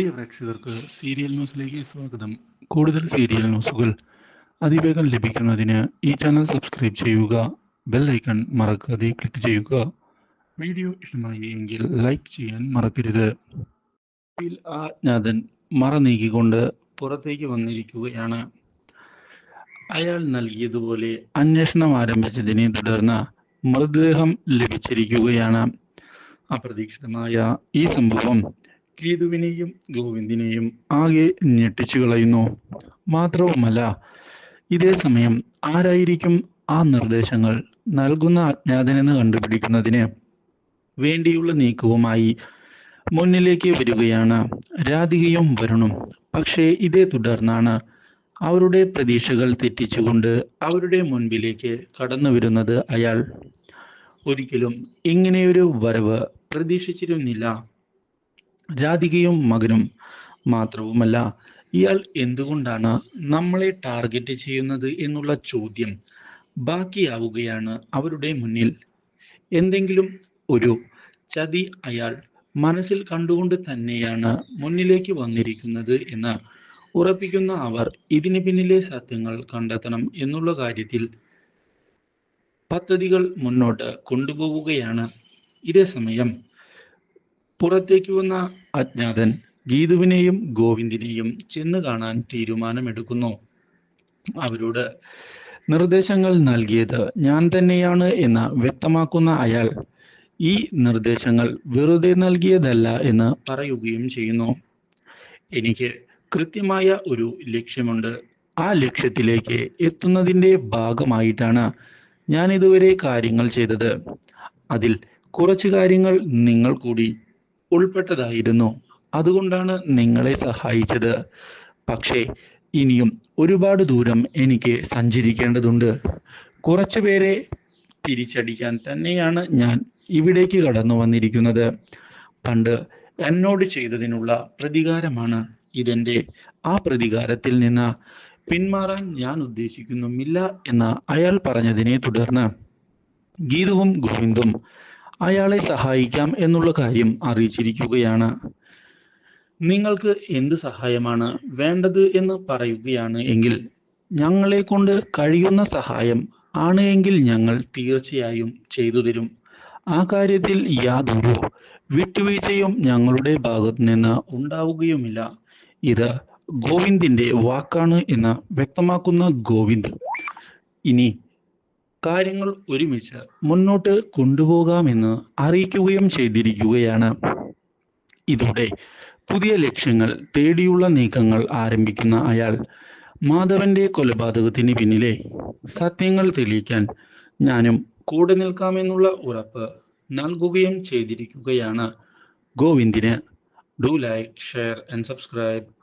പ്രിയ പ്രേക്ഷകർക്ക് സീരിയൽ ന്യൂസിലേക്ക് സ്വാഗതം. കൂടുതൽ സീരിയൽ ന്യൂസുകൾ അതിവേഗം ലഭിക്കുന്നതിന് ഈ ചാനൽ സബ്സ്ക്രൈബ് ചെയ്യുക ബെൽ ഐക്കൺ മറക്കാതെ ക്ലിക്ക് ചെയ്യുക. വീഡിയോ ഇഷ്ടമായി എങ്കിൽ ലൈക്ക് ചെയ്യാൻ മറക്കരുത്. ആജ്ഞാതൻ മറ നീക്കിക്കൊണ്ട് പുറത്തേക്ക് വന്നിരിക്കുകയാണ്. അയാൾ നൽകിയതുപോലെ അന്വേഷണം ആരംഭിച്ചതിനെ തുടർന്ന് മൃതദേഹം ലഭിച്ചിരിക്കുകയാണ്. അപ്രതീക്ഷിതമായ ഈ സംഭവം ഗീതുവിനെയും ഗോവിന്ദിനെയും ആകെ ഞെട്ടിച്ചു കളയുന്നു. മാത്രവുമല്ല ഇതേ സമയം ആരായിരിക്കും ആ നിർദ്ദേശങ്ങൾ നൽകുന്ന അജ്ഞാതനെന്ന് കണ്ടുപിടിക്കുന്നതിന് വേണ്ടിയുള്ള നീക്കവുമായി മുന്നിലേക്ക് വരികയാണ് രാധികയും വരുണും. പക്ഷേ ഇതേ തുടർന്നാണ് അവരുടെ പ്രതീക്ഷകൾ തെറ്റിച്ചുകൊണ്ട് അവരുടെ മുൻപിലേക്ക് കടന്നു വരുന്നത് അയാൾ. ഒരിക്കലും ഇങ്ങനെയൊരു വരവ് പ്രതീക്ഷിച്ചിരുന്നില്ല. രാധികയും മകനും മാത്രവുമല്ല ഇയാൾ എന്തുകൊണ്ടാണ് നമ്മളെ ടാർഗറ്റ് ചെയ്യുന്നത് എന്നുള്ള ചോദ്യം ബാക്കിയാവുകയാണ് അവരുടെ മുന്നിൽ. എന്തെങ്കിലും ഒരു ചതി അയാൾ മനസ്സിൽ കണ്ടുകൊണ്ട് തന്നെയാണ് മുന്നിലേക്ക് വന്നിരിക്കുന്നത് എന്ന് ഉറപ്പിക്കുന്ന അവർ ഇതിന് പിന്നിലെ സത്യങ്ങൾ കണ്ടെത്തണം എന്നുള്ള കാര്യത്തിൽ പദ്ധതികൾ മുന്നോട്ട് കൊണ്ടുപോവുകയാണ്. ഇതേ സമയം പുറത്തേക്ക് വന്ന അജ്ഞാതൻ ഗീതുവിനെയും ഗോവിന്ദിനെയും ചെന്ന് കാണാൻ തീരുമാനമെടുക്കുന്നു. അവരോട് നിർദ്ദേശങ്ങൾ നൽകിയത് ഞാൻ തന്നെയാണ് എന്ന് വ്യക്തമാക്കുന്ന അയാൾ ഈ നിർദ്ദേശങ്ങൾ വെറുതെ നൽകിയതല്ല എന്ന് പറയുകയും ചെയ്യുന്നു. എനിക്ക് കൃത്യമായ ഒരു ലക്ഷ്യമുണ്ട്. ആ ലക്ഷ്യത്തിലേക്ക് എത്തുന്നതിന്റെ ഭാഗമായിട്ടാണ് ഞാൻ ഇതുവരെ കാര്യങ്ങൾ ചെയ്തത്. അതിൽ കുറച്ച് കാര്യങ്ങൾ നിങ്ങൾ കൂടി ഉൾപ്പെട്ടതായിരുന്നു. അതുകൊണ്ടാണ് നിങ്ങളെ സഹായിച്ചത്. പക്ഷേ ഇനിയും ഒരുപാട് ദൂരം എനിക്ക് സഞ്ചരിക്കേണ്ടതുണ്ട്. കുറച്ചു പേരെ തിരിച്ചടിക്കാൻ തന്നെയാണ് ഞാൻ ഇവിടേക്ക് കടന്നു വന്നിരിക്കുന്നത്. പണ്ട് എന്നോട് ചെയ്തതിനുള്ള പ്രതികാരമാണ് ഇതെന്റെ ആ പ്രതികാരത്തിൽ നിന്ന് പിന്മാറാൻ ഞാൻ ഉദ്ദേശിക്കുന്നുമില്ല എന്ന് അയാൾ പറഞ്ഞതിനെ തുടർന്ന് ഗീതവും ഗോവിന്ദും അയാളെ സഹായിക്കാം എന്നുള്ള കാര്യം അറിയിച്ചിരിക്കുകയാണ്. നിങ്ങൾക്ക് എന്ത് സഹായമാണ് വേണ്ടത് എന്ന് പറയുകയാണ് എങ്കിൽ ഞങ്ങളെ കൊണ്ട് കഴിയുന്ന സഹായം ആണ് എങ്കിൽ ഞങ്ങൾ തീർച്ചയായും ചെയ്തു തരും. ആ കാര്യത്തിൽ യാതൊരു വിട്ടുവീഴ്ചയും ഞങ്ങളുടെ ഭാഗത്തു നിന്ന് ഉണ്ടാവുകയുമില്ല. ഇത് ഗോവിന്ദിന്റെ വാക്കാണ് എന്ന് വ്യക്തമാക്കുന്ന ഗോവിന്ദ്. ഇനി കാര്യങ്ങൾ ഒരുമിച്ച് മുന്നോട്ട് കൊണ്ടുപോകാമെന്ന് അറിയിക്കുകയും ചെയ്തിരിക്കുകയാണ്. ഇതോടെ പുതിയ ലക്ഷ്യങ്ങൾ തേടിയുള്ള നീക്കങ്ങൾ ആരംഭിക്കുന്ന അയാൾ മാധവന്റെ കൊലപാതകത്തിന് പിന്നിലെ സത്യങ്ങൾ തെളിയിക്കാൻ ഞാനും കൂടെ നിൽക്കാമെന്നുള്ള ഉറപ്പ് നൽകുകയും ചെയ്തിരിക്കുകയാണ്. ഗോവിന്ദിന് do like share and subscribe